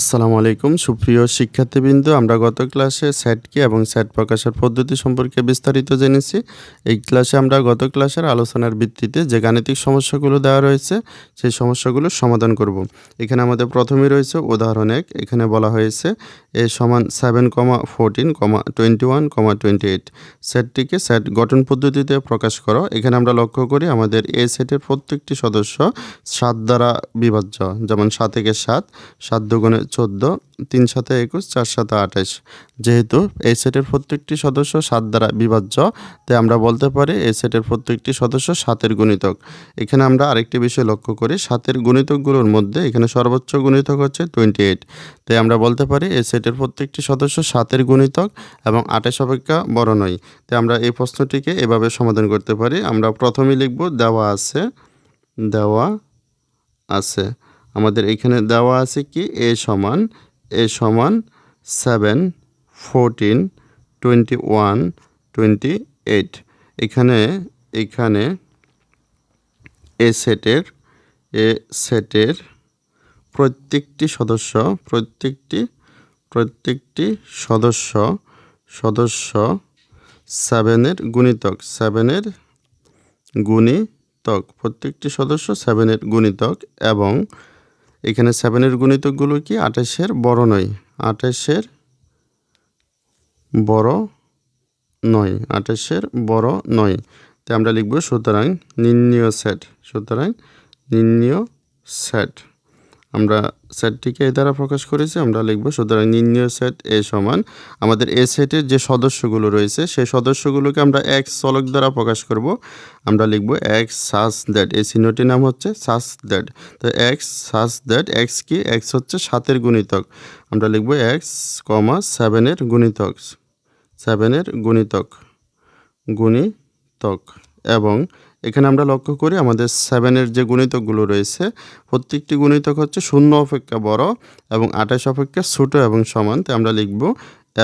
আসসালামু আলাইকুম। সুপ্রিয় শিক্ষার্থীবৃন্দ, আমরা গত ক্লাসে সেট কি এবং স্যাট প্রকাশের পদ্ধতি সম্পর্কে বিস্তারিত জেনেছি। এই ক্লাসে আমরা গত ক্লাসের আলোচনার ভিত্তিতে যে গাণিতিক সমস্যাগুলো দেওয়া রয়েছে, সেই সমস্যাগুলো সমাধান করব। এখানে আমাদের প্রথমেই রয়েছে উদাহরণ এক। এখানে বলা হয়েছে এ সমান seven comma fourteen comma twenty one comma twenty eight সেটটিকে set গঠন পদ্ধতিতে প্রকাশ করো। এখানে আমরা লক্ষ্য করি আমাদের এ সেটের প্রত্যেকটি সদস্য সাত দ্বারা বিভাজ্য, যেমন সাত একে সাত সাত দুগুণে চোদ্দ, তিন সাথে একুশ, চার সাথে আঠাশ যেহেতু এই সেটের প্রত্যেকটি সদস্য সাত দ্বারা বিভাজ্য, তাই আমরা বলতে পারি এই সেটের প্রত্যেকটি সদস্য সাতের গুণিতক। এখানে আমরা আরেকটি বিষয় লক্ষ্য করি, সাতের গুণিতকগুলোর মধ্যে এখানে সর্বোচ্চ গুণিতক হচ্ছে টোয়েন্টি এইট। তাই আমরা বলতে পারি এই সেটের প্রত্যেকটি সদস্য সাতের গুণিতক এবং আঠাশ অপেক্ষা বড় নয়। তাই আমরা এই প্রশ্নটিকে এভাবে সমাধান করতে পারি। আমরা প্রথমেই লিখব দেওয়া আছে দেওয়া আছে। আমাদের এখানে দেওয়া আছে কি? এ সমান এ সমান seven fourteen twenty one twenty eight এখানে এখানে এ সেটের এ সেটের প্রত্যেকটি সদস্য, প্রত্যেকটি প্রত্যেকটি সদস্য সদস্য সেভেনের গুণিতক সেভেনের গুণিতক। প্রত্যেকটি সদস্য সেভেনের গুণিতক এবং এখানে সেভেনের গুণিতকগুলো কি? আঠাশের বড় নয়। আঠাশের বড় নয়। আঠাশের বড় নয়। তাই আমরা লিখব সুতরাং নির্ণীয় সেট সুতরাং নির্ণীয় সেট আমরা সেটটিকে এই দ্বারা প্রকাশ করেছি, আমরা লিখব, সুতরাং নির্ণীয় সেট এ সমান। আমাদের এ সেটের যে সদস্যগুলো রয়েছে, সেই সদস্যগুলোকে আমরা এক্স চলক দ্বারা প্রকাশ করব। আমরা লিখব এক্স সাস দ্যাট, এই চিহ্নটির নাম হচ্ছে সাস দ্যাট। তো এক্স সাস দ্যাট, এক্স কি? এক্স হচ্ছে সাতের গুণিতক। আমরা লিখব এক্স কমা সেভেনের গুণিতক সেভেনের গুণিতক গুণিতক এবং এখানে আমরা লক্ষ্য করি আমাদের সেভেনের যে গুণিতকগুলো রয়েছে, প্রত্যেকটি গুণিতক হচ্ছে শূন্য অপেক্ষা বড় এবং আঠাশ অপেক্ষা ছোটো এবং সমান। তাই আমরা লিখব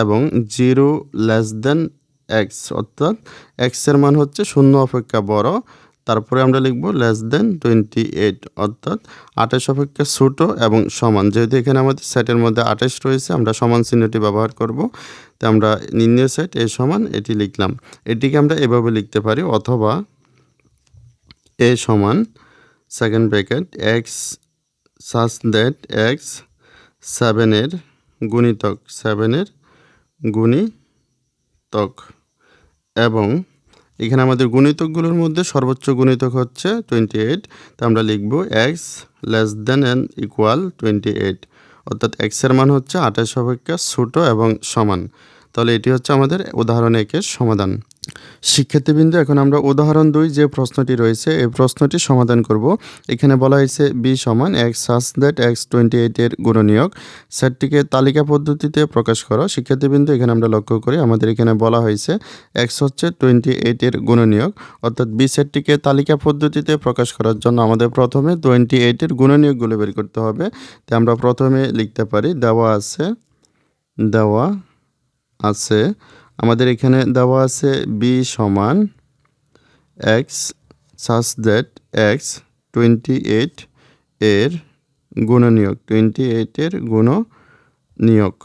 এবং জিরো লেস দেন এক্স অর্থাৎ এক্সের মান হচ্ছে শূন্য অপেক্ষা বড়। তারপরে আমরা লিখব লেস দেন টোয়েন্টি এইট অর্থাৎ আঠাশ অপেক্ষা ছোটো এবং সমান। যেহেতু এখানে আমাদের সেটের মধ্যে আঠাশ রয়েছে, আমরা সমান চিহ্নটি ব্যবহার করব। তো আমরা নির্ণয় সেট এ সমান এটি লিখলাম। এটিকে আমরা এভাবে লিখতে পারি, অথবা এ সমান second bracket X such that X সেভেনের গুণিতক সেভেনের গুণিতক। এবং এখানে আমাদের গুণিতকগুলোর মধ্যে সর্বোচ্চ গুণিতক হচ্ছে টোয়েন্টি এইট তা আমরা লিখব X less than and equal twenty eight অর্থাৎ এক্সের মান হচ্ছে আঠাশ অপেক্ষা ছোটো এবং সমান। তাহলে এটি হচ্ছে আমাদের উদাহরণ একের সমাধান। শিক্ষার্থীবৃন্দ, এখন আমরা উদাহরণ দুই যে প্রশ্নটি রয়েছে, এই প্রশ্নটি সমাধান করব। এখানে বলা হয়েছে বি সমান X such that X twenty এইটের গুণনীয়ক। সেটটিকে তালিকা পদ্ধতিতে প্রকাশ করো। শিক্ষার্থীবৃন্দ, এখানে আমরা লক্ষ্য করি, আমাদের এখানে বলা হয়েছে এক্স হচ্ছে টোয়েন্টি এইটের গুণনীয়ক। অর্থাৎ বি সেটটিকে তালিকা পদ্ধতিতে প্রকাশ করার জন্য আমাদের প্রথমে টোয়েন্টি এইটের গুণনীয়কগুলো বের করতে হবে। তাই আমরা প্রথমে লিখতে পারি, দেওয়া আছে দেওয়া আছে আমাদের এখানে দেওয়া আছে বি সমান X such that X twenty eight এর গুণনীয়ক টোয়েন্টি এইটের গুণনীয়ক।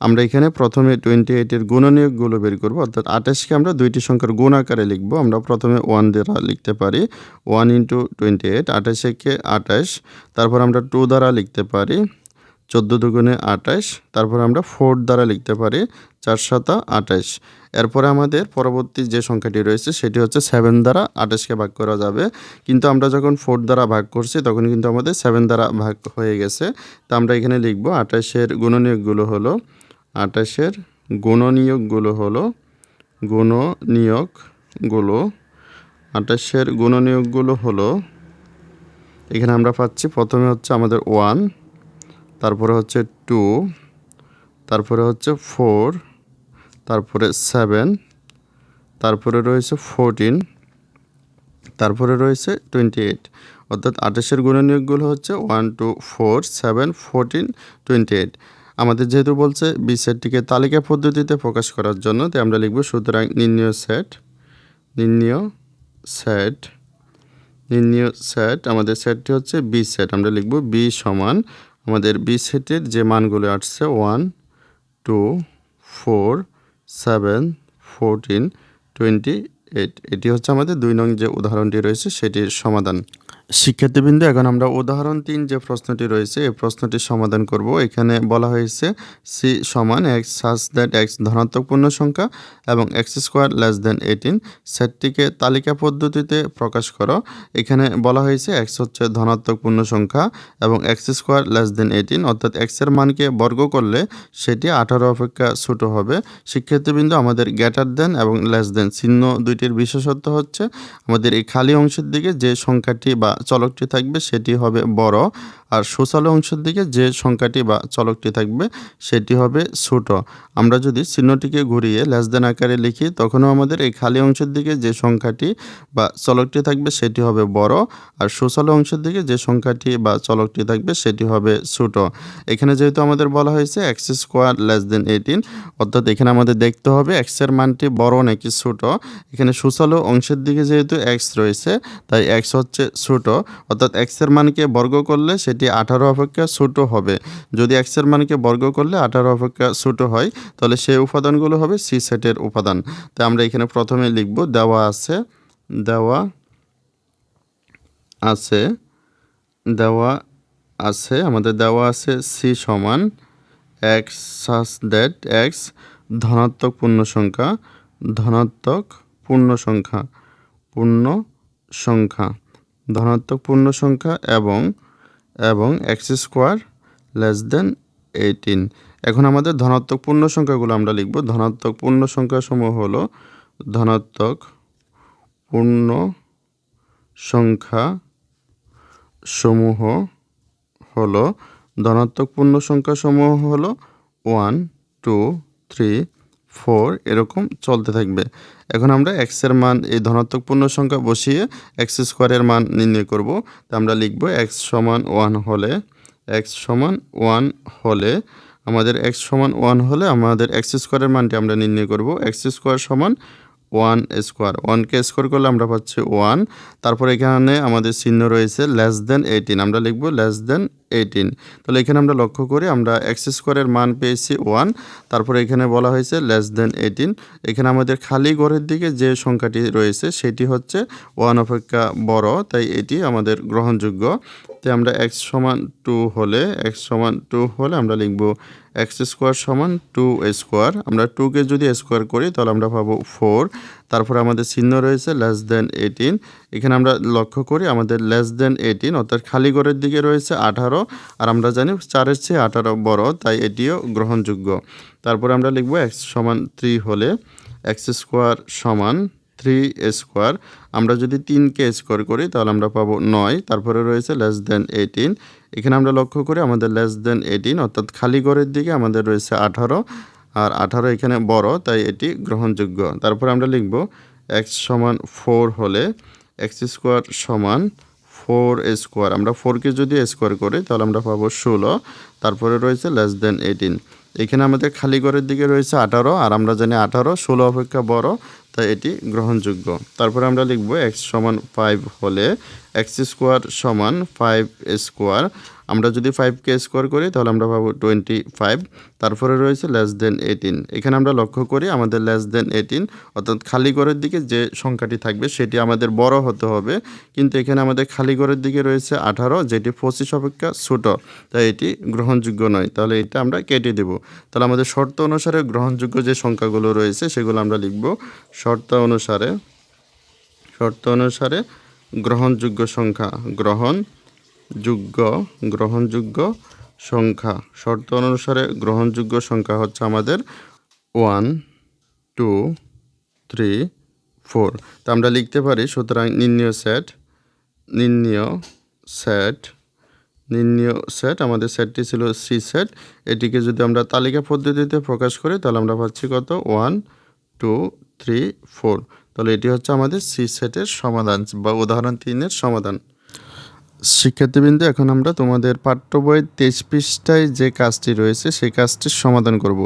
আমরা এখানে প্রথমে টোয়েন্টি এইটের গুণনীয়কগুলো বের করব, অর্থাৎ আঠাশকে আমরা দুইটি সংখ্যার গুণ আকারে লিখব। আমরা প্রথমে ওয়ান দ্বারা লিখতে পারি ওয়ান ইন্টু টোয়েন্টি এইট আঠাশেকে আঠাশ, তারপর আমরা টু দ্বারা লিখতে পারি চোদ্দ দুগুণে আঠাশ, তারপর আমরা ফোর দ্বারা লিখতে পারি চার সাতা আঠাশ। এরপরে আমাদের পরবর্তী যে সংখ্যাটি রয়েছে, সেটি হচ্ছে সেভেন দ্বারা আঠাশকে ভাগ করা যাবে। কিন্তু আমরা যখন ফোর দ্বারা ভাগ করছি, তখন কিন্তু আমাদের সেভেন দ্বারা ভাগ হয়ে গেছে। তা আমরা এখানে লিখব, আঠাশের গুণনীয়কগুলো হলো, আঠাশের গুণনীয়কগুলো হলো, গুণনীয়কগুলো, আঠাশের গুণনীয়কগুলো হলো, এখানে আমরা পাচ্ছি প্রথমে হচ্ছে আমাদের ওয়ান তারপরে হচ্ছে টু তারপরে হচ্ছে ফোর তারপরে সেভেন তারপরে রয়েছে ফোরটিন তারপরে রয়েছে টোয়েন্টি এইট অর্থাৎ আঠাশের গুণনীয়কগুলো হচ্ছে one two four seven fourteen twenty eight আমাদের যেহেতু বলছে বি সেটটিকে তালিকা পদ্ধতিতে প্রকাশ করার জন্য, তাই আমরা লিখব সুতরাং নির্ণীয় সেট নির্ণীয় সেট নির্ণীয় সেট। আমাদের সেটটি হচ্ছে বি সেট। আমরা লিখব বি সমান আমাদের বি সেটের যে মানগুলো আসছে one two four seven fourteen twenty eight এটি হচ্ছে আমাদের দুই নং যে উদাহরণটি রয়েছে, সেটির সমাধান। শিক্ষার্থীবৃন্দ, এখন আমরা উদাহরণ তিন যে প্রশ্নটি রয়েছে, এই প্রশ্নটির সমাধান করব। এখানে বলা হয়েছে সি সমান এক্স সাজ দ্যাট এক্স ধনাত্মক পূর্ণ সংখ্যা এবং x square less than eighteen সেটটিকে তালিকা পদ্ধতিতে প্রকাশ করো। এখানে বলা হয়েছে এক্স হচ্ছে ধনাত্মক পূর্ণ সংখ্যা এবং x square less than eighteen অর্থাৎ এক্সের মানকে বর্গ করলে সেটি আঠারো অপেক্ষা ছোটো হবে। শিক্ষার্থীবৃন্দ, আমাদের গ্যাটার দেন এবং লেস দেন চিহ্ন দুইটির বিশেষত্ব হচ্ছে, আমাদের এই খালি অংশের দিকে যে সংখ্যাটি বা চলকটি থাকবে সেটি হবে বড়। আর সুচালু অংশের দিকে যে সংখ্যাটি বা চলকটি থাকবে, সেটি হবে ছোট। আমরা যদি চিহ্নটিকে ঘুরিয়ে লেস দেন আকারে লিখি, তখনও আমাদের এই খালি অংশের দিকে যে সংখ্যাটি বা চলকটি থাকবে, সেটি হবে বড়। আর সুচালু অংশের দিকে যে সংখ্যাটি বা চলকটি থাকবে, সেটি হবে ছোট। এখানে যেহেতু আমাদের বলা হয়েছে x square less than eighteen অর্থাৎ এখানে আমাদের দেখতে হবে এক্সের মানটি বড় নাকি ছোট। এখানে সুচালু অংশের দিকে যেহেতু এক্স রয়েছে, তাই এক্স হচ্ছে ছোট। অর্থাৎ এক্সের মানকে বর্গ করলে সেটি আঠারো অপেক্ষা ছোট হবে। যদি এক্সের মানকে বর্গ করলে আঠারো অপেক্ষা ছোট হয়, তাহলে সেই উপাদানগুলো হবে সি সেটের উপাদান। তাই আমরা এখানে প্রথমে লিখব, দেওয়া আছে দেওয়া আছে দেওয়া আছে, আমাদের দেওয়া আছে সি সমান এক্স সাস দ্যাট এক্স ধনাত্মক পূর্ণ সংখ্যা, ধনাত্মক পূর্ণ সংখ্যা পূর্ণ সংখ্যা, ধনাত্মক পূর্ণ সংখ্যা এবং এবং x square less than eighteen. এখন আমাদের ধনাত্মক পূর্ণ সংখ্যাগুলো আমরা লিখব। ধনাত্মক পূর্ণ সংখ্যা সমূহ হলো ধনাত্মক পূর্ণ সংখ্যা সমূহ হলো, ধনাত্মক পূর্ণ সংখ্যা সমূহ হলো ওয়ান টু থ্রি ফোর এরকম চলতে থাকবে। এখন আমরা এক্সের মান, এই ধনাত্মক পূর্ণ সংখ্যা বসিয়ে এক্স স্কোয়ারের মান নির্ণয় করব। তা আমরা লিখব এক্স সমান ওয়ান হলে এক্স সমান ওয়ান হলে, আমাদের এক্স সমান ওয়ান হলে আমাদের এক্স স্কোয়ারের মানটি আমরা নির্ণয় করব। এক্স স্কোয়ার সমান ওয়ান স্কোয়ার। ওয়ানকে স্কোয়ার করলে আমরা পাচ্ছি ওয়ান। তারপর এখানে আমাদের চিহ্ন রয়েছে লেস দেন এইটিন। আমরা লিখব লেস দেন এইটিন। তাহলে এখানে আমরা লক্ষ্য করি আমরা এক্স স্কোয়ারের মান পেয়েছি ওয়ান। তারপর এখানে বলা হয়েছে লেস দেন এইটিন। এখানে আমাদের খালি ঘরের দিকে যে সংখ্যাটি রয়েছে সেটি হচ্ছে ওয়ান অপেক্ষা বড়, তাই এটি আমাদের গ্রহণযোগ্য। তাই আমরা এক্স সমান টু হলে, এক্স সমান টু হলে আমরা লিখব এক্স স্কোয়ার সমান টু স্কোয়ার। আমরা টুকে যদি স্কোয়ার করি, তাহলে আমরা পাবো ফোর। তারপরে আমাদের চিহ্ন রয়েছে লেস দেন এইটিন এখানে আমরা লক্ষ্য করি, আমাদের লেস দেন এইটিন অর্থাৎ খালি ঘরের দিকে রয়েছে আঠারো। আর আমরা জানি চারের চেয়ে আঠারো বড়, তাই এটিও গ্রহণযোগ্য। তারপরে আমরা লিখব এক্স সমান থ্রি হলে এক্স স্কোয়ার সমান থ্রি স্কোয়ার আমরা যদি তিনকে স্কোয়ার করি, তাহলে আমরা পাবো নয়, তারপরে রয়েছে লেস দেন এইটিন এখানে আমরা লক্ষ্য করি আমাদের লেস দেন এইটিন অর্থাৎ খালি ঘরের দিকে আমাদের রয়েছে আঠারো, আর আঠারো এখানে বড়, তাই এটি গ্রহণযোগ্য। তারপরে আমরা লিখব এক্স সমান ফোর হলে এক্স স্কোয়ার সমান ফোর স্কোয়ার আমরা ফোরকে যদি স্কোয়ার করি, তাহলে আমরা পাবো ষোলো, তারপরে রয়েছে লেস দেন এইটিন এখানে আমাদের খালি ঘরের দিকে রয়েছে আঠারো, আর আমরা জানি আঠারো, ষোলো অপেক্ষা বড় তাই এটি গ্রহণযোগ্য। তারপরে আমরা লিখব এক্স সমান ফাইভ হলে এক্স স্কোয়ার সমান ফাইভ স্কোয়ার আমরা যদি ফাইভকে স্কোয়ার করি, তাহলে আমরা পাবো টোয়েন্টি ফাইভ তারপরে রয়েছে লেস দেন এইটিন এখানে আমরা লক্ষ্য করি আমাদের লেস দেন এইটিন অর্থাৎ খালি ঘরের দিকে যে সংখ্যাটি থাকবে, সেটি আমাদের বড় হতে হবে। কিন্তু এখানে আমাদের খালি ঘরের দিকে রয়েছে আঠারো, যেটি পঁচিশ অপেক্ষা ছোট, তাই এটি গ্রহণযোগ্য নয়। তাহলে এটা আমরা কেটে দেব। তাহলে আমাদের শর্ত অনুসারে গ্রহণযোগ্য যে সংখ্যাগুলো রয়েছে, সেগুলো আমরা লিখব শর্ত অনুসারে শর্ত অনুসারে গ্রহণযোগ্য সংখ্যা গ্রহণযোগ্য গ্রহণযোগ্য সংখ্যা। শর্ত অনুসারে গ্রহণযোগ্য সংখ্যা হচ্ছে আমাদের ওয়ান, টু, থ্রি, ফোর। তা আমরা লিখতে পারি, সুতরাং নির্ণয় সেট নির্ণয় সেট নির্ণয় সেট, আমাদের সেটটি ছিল সি সেট। এটিকে যদি আমরা তালিকা পদ্ধতিতে প্রকাশ করি, তাহলে আমরা পাচ্ছি কত? One, two, three, four. তাহলে এটি হচ্ছে আমাদের সি সেটের সমাধান বা উদাহরণ তিনের সমাধান। শিক্ষার্থীবৃন্দ, এখন আমরা তোমাদের পাঠ্য বইয়ের তেইশ পৃষ্ঠায় যে কাজটি রয়েছে, সেই কাজটির সমাধান করব।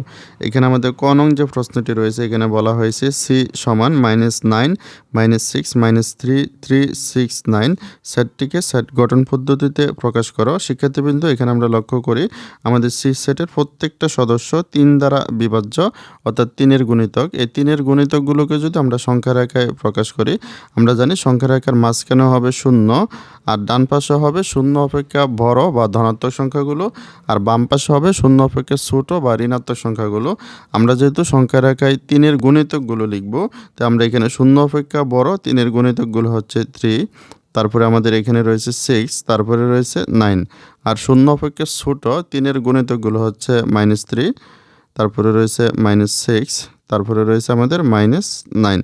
এখানে আমাদের কনং যে প্রশ্নটি রয়েছে, এখানে বলা হয়েছে সি সমান minus nine minus six minus three three six nine সেটটিকে set গঠন পদ্ধতিতে প্রকাশ করো। শিক্ষার্থীবৃন্দ, এখানে আমরা লক্ষ্য করি, আমাদের সি সেটের প্রত্যেকটা সদস্য তিন দ্বারা বিভাজ্য, অর্থাৎ তিনের গুণিতক। এই তিনের গুণিতকগুলোকে যদি আমরা সংখ্যা রেখায় প্রকাশ করি, আমরা জানি সংখ্যা রেখার মাঝখানে হবে শূন্য, আর ডান পাশে হবে শূন্য অপেক্ষা বড় বা ধনাত্মক সংখ্যাগুলো, আর বাম পাশে হবে শূন্য অপেক্ষা ছোট বা ঋণাত্মক সংখ্যাগুলো। আমরা যেহেতু সংখ্যা রেখায় তিনের গুণিতকগুলো লিখব, তো আমরা এখানে শূন্য অপেক্ষা বড়, তিনের গুণিতকগুলো হচ্ছে থ্রি তারপরে আমাদের এখানে রয়েছে সিক্স তারপরে রয়েছে নাইন আর শূন্য অপেক্ষা ছোট, তিনের গুণিতকগুলো হচ্ছে মাইনাস থ্রি তারপরে রয়েছে মাইনাস সিক্স তারপরে রয়েছে আমাদের মাইনাস নাইন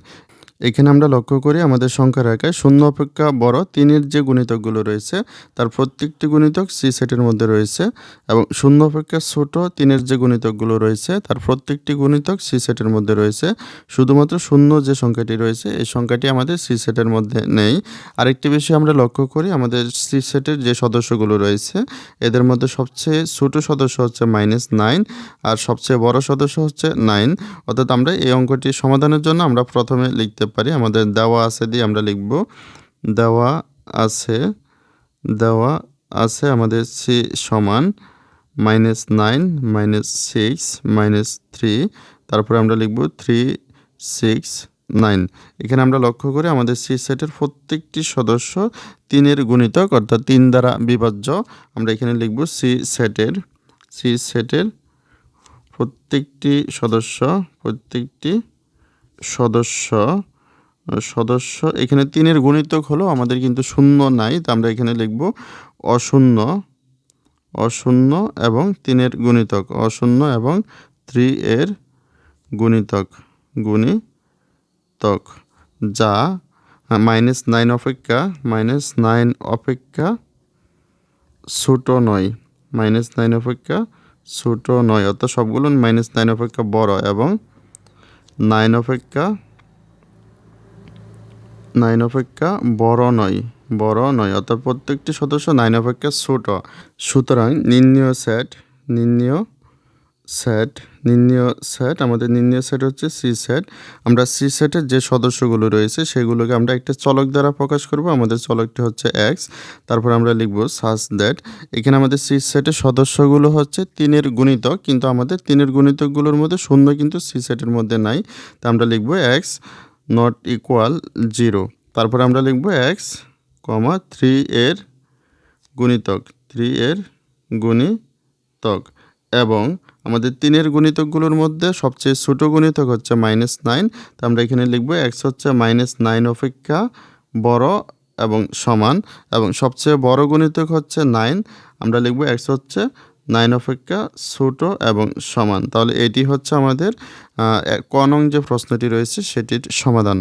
এখানে আমরা লক্ষ্য করি আমাদের সংখ্যা রেখায় শূন্য অপেক্ষা বড় তিনের যে গুণিতকগুলো রয়েছে, তার প্রত্যেকটি গুণিতক সি সেটের মধ্যে রয়েছে এবং শূন্য অপেক্ষা ছোট তিনের যে গুণিতকগুলো রয়েছে, তার প্রত্যেকটি গুণিতক সি সেটের মধ্যে রয়েছে। শুধুমাত্র শূন্য যে সংখ্যাটি রয়েছে, এই সংখ্যাটি আমাদের সি সেটের মধ্যে নেই। আরেকটি বিষয় আমরা লক্ষ্য করি, আমাদের সি সেটের যে সদস্যগুলো রয়েছে, এদের মধ্যে সবচেয়ে ছোট সদস্য হচ্ছে মাইনাস নাইন আর সবচেয়ে বড় সদস্য হচ্ছে নাইন অর্থাৎ আমরা এই অঙ্কটি সমাধানের জন্য আমরা প্রথমে লিখতে পারি, আমাদের দেওয়া আছে দিয়ে আমরা লিখব। দেওয়া আছে দেওয়া আছে আমাদের সি সমান minus nine minus six minus three তারপরে আমরা লিখব থ্রি সিক্স নাইন এখানে আমরা লক্ষ্য করি আমাদের সি সেটের প্রত্যেকটি সদস্য তিনের গুণিতক, অর্থাৎ তিন দ্বারা বিভাজ্য। আমরা এখানে লিখব সি সেটের সি সেটের প্রত্যেকটি সদস্য প্রত্যেকটি সদস্য সদস্য। এখানে তিনের গুণিতক হলো আমাদের কিন্তু শূন্য নাই, তো আমরা এখানে লিখব অশূন্য অশূন্য এবং তিনের গুণিতক। অশূন্য এবং থ্রি এর গুণিতক গুণিতক, যা মাইনাস নাইন অপেক্ষা, মাইনাস নাইন অপেক্ষা ছোট নয়, মাইনাস নাইন অপেক্ষা ছোট নয়, অর্থাৎ সবগুলো মাইনাস নাইন অপেক্ষা বড় এবং নাইন অপেক্ষা নাইন অপেক্ষা বড় নয় বড় নয়, অর্থাৎ প্রত্যেকটি সদস্য নাইন অপেক্ষা ছোট। সুতরাং নির্ণয় সেট নির্ণয় সেট নির্ণয় সেট আমাদের নির্ণয় সেট হচ্ছে সি সেট আমরা সি সেটের যে সদস্যগুলো রয়েছে, সেগুলোকে আমরা একটা চলক দ্বারা প্রকাশ করব। আমাদের চলকটি হচ্ছে এক্স তারপর আমরা লিখব সাস দ্যাট এখানে আমাদের সি সেটের সদস্যগুলো হচ্ছে তিনের গুণিতক, কিন্তু আমাদের তিনের গুণিতকগুলোর মধ্যে শূন্য কিন্তু সি সেটের মধ্যে নাই। তা আমরা লিখব এক্স নট ইকুয়াল জিরো তারপরে আমরা লিখব এক্স কমা থ্রি এর গুণিতক থ্রি এর গুণিতক। এবং আমাদের তিনের গুণিতকগুলোর মধ্যে সবচেয়ে ছোটো গুণিতক হচ্ছে মাইনাস নাইন তো আমরা এখানে লিখব এক্স হচ্ছে মাইনাস নাইন অপেক্ষা বড় এবং সমান। এবং সবচেয়ে বড় গুণিতক হচ্ছে নাইন আমরা লিখব এক্স হচ্ছে নাইন অপেক্ষা ছোট এবং সমান। তাহলে এটি হচ্ছে আমাদের ক নং যে প্রশ্নটি রয়েছে, সেটির সমাধান।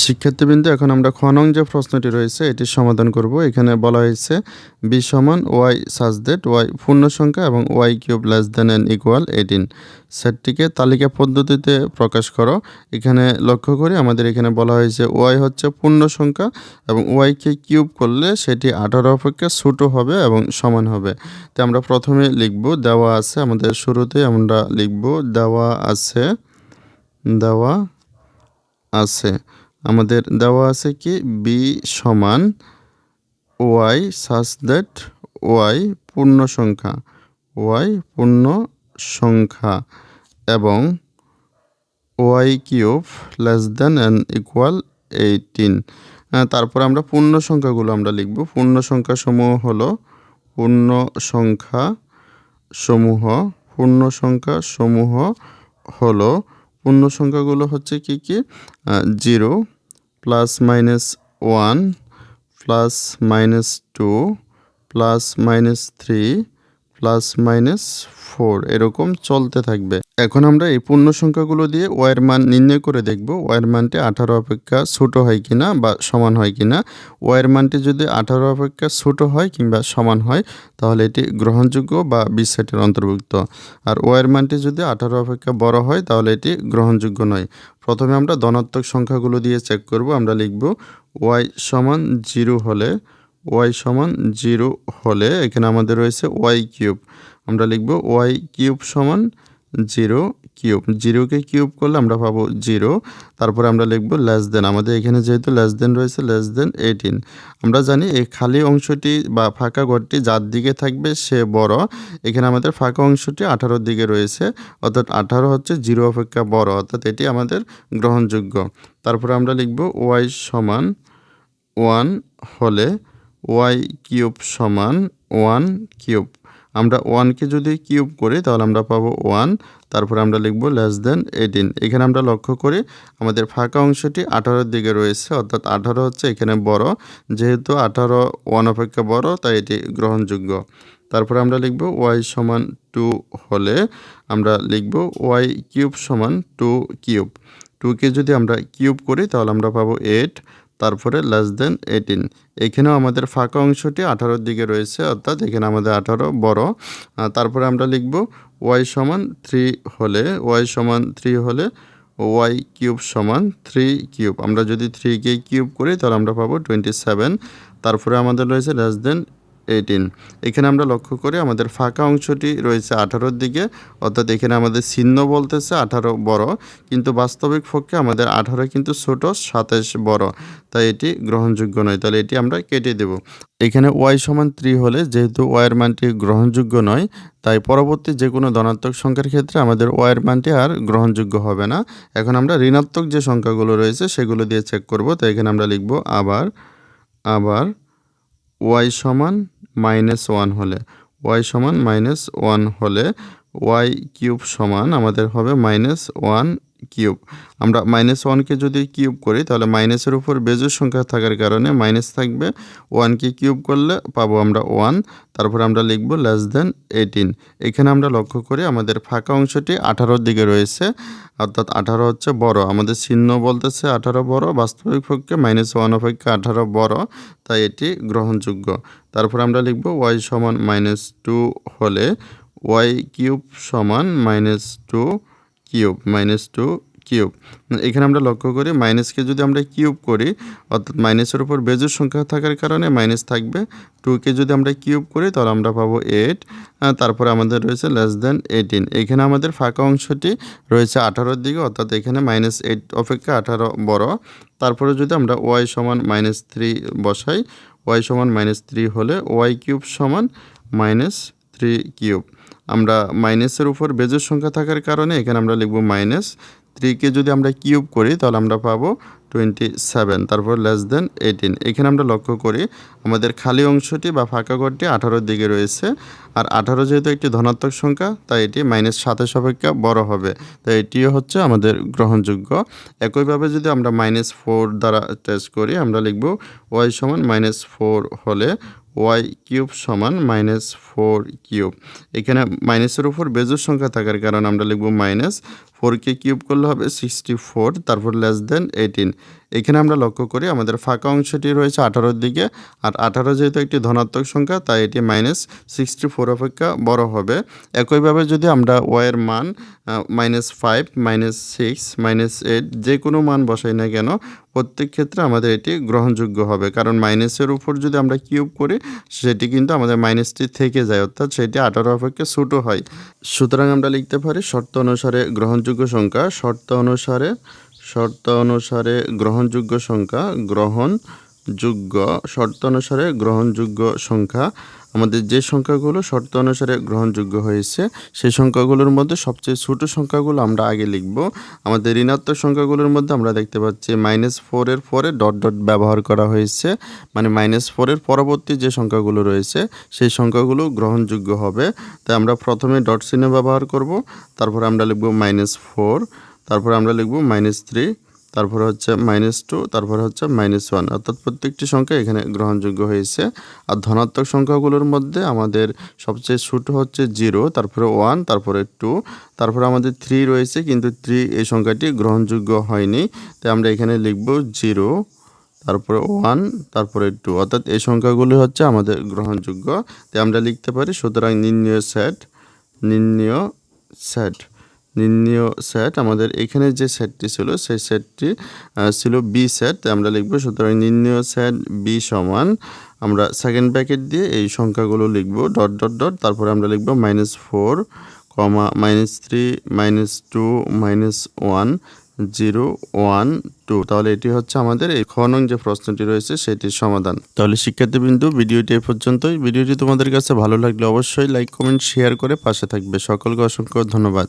শিক্ষার্থীবৃন্দ, এখন আমরা খ নং যে প্রশ্নটি রয়েছে এটির সমাধান করব। এখানে বলা হয়েছে বি সমান ওয়াই সাজদেট ওয়াই পূর্ণ সংখ্যা এবং y cube less than and equal eighteen. সেটটিকে তালিকা পদ্ধতিতে প্রকাশ করো। এখানে লক্ষ্য করি আমাদের এখানে বলা হয়েছে ওয়াই হচ্ছে পূর্ণ সংখ্যা এবং ওয়াইকে কিউব করলে সেটি আঠারো অপেক্ষা ছোটো হবে এবং সমান হবে। তো আমরা প্রথমে লিখব, দেওয়া আছে আমাদের শুরুতে আমরা লিখব, দেওয়া আছে, দেওয়া আছে। আমাদের দেওয়া আছে কি? বি সমান ওয়াই সাস দ্যাট ওয়াই পূর্ণ সংখ্যা ওয়াই পূর্ণ সংখ্যা এবং y cube less than and equal eighteen তারপর আমরা পূর্ণ সংখ্যাগুলো আমরা লিখব। পূর্ণ সংখ্যা সমূহ হলো পূর্ণ সংখ্যা সমূহ। পূর্ণ সংখ্যা সমূহ হলো পূর্ণ সংখ্যাগুলো হচ্ছে কি কি? Zero plus minus one plus minus two plus minus three plus minus four এরকম চলতে থাকবে। এখন আমরা এই পূর্ণ সংখ্যাগুলো দিয়ে ওয়ের মান নির্ণয় করে দেখব ওয়ের মানটি আঠারো অপেক্ষা ছোটো হয় কিনা বা সমান হয় কিনা। ওয়ের মানটি যদি আঠারো অপেক্ষা ছোটো হয় কিংবা সমান হয়, তাহলে এটি গ্রহণযোগ্য বা বিশ সেটের অন্তর্ভুক্ত। আর ওয়ের মানটি যদি আঠারো অপেক্ষা বড় হয়, তাহলে এটি গ্রহণযোগ্য নয়। প্রথমে আমরা ধনাত্মক সংখ্যাগুলো দিয়ে চেক করব, আমরা লিখব ওয়াই সমান জিরো হলে ওয়াই সমান জিরো হলে এখানে আমাদের রয়েছে ওয়াই কিউব আমরা লিখব ওয়াই কিউব সমান জিরো কিউব। জিরোকে কিউব করলে আমরা পাবো জিরো। তারপরে আমরা লিখব লেস দেন আমাদের এখানে যেহেতু লেস দেন রয়েছে লেস দেন এইটিন আমরা জানি এই খালি অংশটি বা ফাঁকা ঘরটি যার দিকে থাকবে সে বড়। এখানে আমাদের ফাঁকা অংশটি আঠারোর দিকে রয়েছে। অর্থাৎ আঠারো হচ্ছে জিরো অপেক্ষা বড়। অর্থাৎ এটি আমাদের গ্রহণযোগ্য। তারপরে আমরা লিখব ওয়াই সমান ওয়ান হলে ওয়াই কিউব সমান ওয়ান কিউব। আমরা ওয়ানকে যদি কিউব করি, তাহলে আমরা পাবো ওয়ান তারপরে আমরা লিখব লেস দেন এইটিন এখানে আমরা লক্ষ্য করি, আমাদের ফাঁকা অংশটি আঠারোর দিকে রয়েছে, অর্থাৎ আঠারো হচ্ছে এখানে বড়। যেহেতু আঠারো ওয়ান অপেক্ষা বড়, তাই এটি গ্রহণযোগ্য। তারপরে আমরা লিখব ওয়াই সমান টু হলে আমরা লিখব ওয়াই কিউব সমান টু কিউব টুকে যদি আমরা কিউব করি, তাহলে আমরা পাবো এইট তারপরে লেস দেন এইটিন এখানেও আমাদের ফাঁকা অংশটি আঠারোর দিকে রয়েছে, অর্থাৎ এখানে আমাদের আঠারো বড়। তারপরে আমরা লিখব ওয়াই সমান থ্রি হলে ওয়াই সমান থ্রি হলে ওয়াই কিউব সমান থ্রি কিউব আমরা যদি থ্রিকে কিউব করি, তাহলে আমরা পাবো টোয়েন্টি সেভেন তারপরে আমাদের রয়েছে লেস দেন এইটিন এখানে আমরা লক্ষ্য করি আমাদের ফাঁকা অংশটি রয়েছে আঠারোর দিকে, অর্থাৎ এখানে আমাদের চিহ্ন বলতেছে আঠারো বড়, কিন্তু বাস্তবিক পক্ষে আমাদের আঠারো কিন্তু ছোট, সাতাশ বড়। তাই এটি গ্রহণযোগ্য নয়। তাহলে এটি আমরা কেটে দেব। এখানে ওয়াই সমান থ্রি হলে যেহেতু ওয়াইয়ের মানটি গ্রহণযোগ্য নয়, তাই পরবর্তী যে কোনো ধনাত্মক সংখ্যার ক্ষেত্রে আমাদের ওয়াইয়ের মানটি আর গ্রহণযোগ্য হবে না। এখন আমরা ঋণাত্মক যে সংখ্যাগুলো রয়েছে সেগুলো দিয়ে চেক করব। তো এখানে আমরা লিখব আবার আবার ওয়াই সমান মাইনাস ওয়ান হলে ওয়াই সমান মাইনাস ওয়ান হলে ওয়াই কিউব সমান আমাদের হবে মাইনাস ওয়ান কিউব। আমরা মাইনাস ওয়ানকে যদি কিউব করি, তাহলে মাইনাসের উপর বেজোর সংখ্যা থাকার কারণে মাইনাস থাকবে ওয়ানকে কিউব করলে পাবো আমরা ওয়ান তারপর আমরা লিখব লেস দেন এইটিন এখানে আমরা লক্ষ্য করি আমাদের ফাঁকা অংশটি আঠারোর দিকে রয়েছে, অর্থাৎ আঠারো হচ্ছে বড়। আমাদের চিহ্ন বলতেছে আঠারো বড়, বাস্তবিক পক্ষে মাইনাস ওয়ান অপেক্ষা আঠারো বড়, তাই এটি গ্রহণযোগ্য। তারপর আমরা লিখব ওয়াই সমান মাইনাস টু হলে ওয়াই কিউব সমান minus two cube minus two cube. এখানে আমরা লক্ষ্য করি মাইনাসকে যদি আমরা কিউব করি, অর্থাৎ মাইনাসের উপর বেজোর সংখ্যা থাকার কারণে মাইনাস থাকবে। টুকে যদি আমরা কিউব করি, তাহলে আমরা পাবো এইট তারপরে আমাদের রয়েছে লেস দেন এইটিন এখানে আমাদের ফাঁকা অংশটি রয়েছে আঠারোর দিকে, অর্থাৎ এখানে মাইনাস এইট অপেক্ষা আঠারো বড়। তারপরে যদি আমরা ওয়াই সমান মাইনাস থ্রি বসাই ওয়াই সমান মাইনাস থ্রি হলে ওয়াই কিউব সমান মাইনাস থ্রি কিউব। আমরা মাইনাসের উপর বেজের সংখ্যা থাকার কারণে এখানে আমরা লিখব মাইনাস থ্রিকে যদি আমরা কিউব করি তাহলে আমরা পাবো টোয়েন্টি সেভেন, তারপর লেস দেন এইটিন। এখানে আমরা লক্ষ্য করি আমাদের খালি অংশটি বা ফাঁকা ঘরটি আঠারোর দিকে রয়েছে আর আঠারো যেহেতু একটি ধনাত্মক সংখ্যা, তাই এটি মাইনাস সাতাশ অপেক্ষা বড় হবে। তাই এটিও হচ্ছে আমাদের গ্রহণযোগ্য। একইভাবে যদি আমরা মাইনাস ফোর দ্বারা টেস্ট করি, আমরা লিখব ওয়াই সমান মাইনাস ফোর হলে ওয়াই কিউব সমান মাইনাস ফোর কিউব। এখানে মাইনাসের উপর বেজোর সংখ্যা থাকার কারণে আমরা লিখব মাইনাস ফোরকে কিউব করলে হবে সিক্সটি ফোর, তারপর লেস দেন এইটিন এখানে আমরা লক্ষ্য করি আমাদের ফাঁকা অংশটি রয়েছে আঠারোর দিকে, আর আঠারো যেহেতু একটি ধনাত্মক সংখ্যা, তাই এটি মাইনাস সিক্সটি ফোর অপেক্ষা বড় হবে। একইভাবে যদি আমরা ওয়ের মান minus five minus six minus eight যে কোনো মান বসাই না কেন, প্রত্যেক ক্ষেত্রে আমাদের এটি গ্রহণযোগ্য হবে। কারণ মাইনাসের উপর যদি আমরা কিউব করি, সেটি কিন্তু আমাদের মাইনাসটি থেকে যায়, অর্থাৎ সেটি আঠারো অপেক্ষা ছোটো হয়। সুতরাং আমরা লিখতে পারি শর্ত অনুসারে গ্রহণযোগ্য সংখ্যা, শর্ত অনুসারে শর্ত অনুসারে গ্রহণযোগ্য সংখ্যা গ্রহণযোগ্য শর্ত অনুসারে গ্রহণযোগ্য সংখ্যা। আমাদের যে সংখ্যাগুলো শর্ত অনুসারে গ্রহণযোগ্য হয়েছে, সেই সংখ্যাগুলোর মধ্যে সবচেয়ে ছোটো সংখ্যাগুলো আমরা আগে লিখব। আমাদের ঋণাত্মক সংখ্যাগুলোর মধ্যে আমরা দেখতে পাচ্ছি মাইনাস ফোরের পরে ডট ডট ব্যবহার করা হয়েছে। মানে মাইনাস ফোরের পরবর্তী যে সংখ্যাগুলো রয়েছে, সেই সংখ্যাগুলো গ্রহণযোগ্য হবে। তাই আমরা প্রথমে ডট চিহ্ন ব্যবহার করব, তারপর আমরা লিখব মাইনাস ফোর তারপরে আমরা লিখব মাইনাস থ্রি তারপরে হচ্ছে মাইনাস টু তারপরে হচ্ছে মাইনাস ওয়ান অর্থাৎ প্রত্যেকটি সংখ্যা এখানে গ্রহণযোগ্য হয়েছে। আর ধনাত্মক সংখ্যাগুলোর মধ্যে আমাদের সবচেয়ে ছোট হচ্ছে জিরো তারপরে ওয়ান তারপরে টু তারপরে আমাদের থ্রি রয়েছে, কিন্তু থ্রি এই সংখ্যাটি গ্রহণযোগ্য হয়নি। তাই আমরা এখানে লিখব জিরো তারপরে ওয়ান তারপরে টু অর্থাৎ এই সংখ্যাগুলি হচ্ছে আমাদের গ্রহণযোগ্য। তাই আমরা লিখতে পারি, সুতরাং নির্ণয় সেট নির্ণয় সেট নির্ণীয় সেট আমাদের এখানে যে সেটটি ছিল, সেই সেটটি ছিল বি সেট আমরা লিখব, সুতরাং নির্ণীয় সেট বি সমান, আমরা সেকেন্ড ব্র্যাকেট দিয়ে এই সংখ্যাগুলো লিখব ডট ডট ডট তারপরে আমরা লিখব minus four comma minus three minus two minus one zero one two তাহলে এটি হচ্ছে আমাদের এই খ নং যে প্রশ্নটি রয়েছে, সেটির সমাধান। তাহলে শিক্ষার্থীবৃন্দু, ভিডিওটি এ পর্যন্তই। ভিডিওটি তোমাদের কাছে ভালো লাগলে অবশ্যই লাইক কমেন্ট শেয়ার করে পাশে থাকবে। সকলকে অসংখ্য ধন্যবাদ।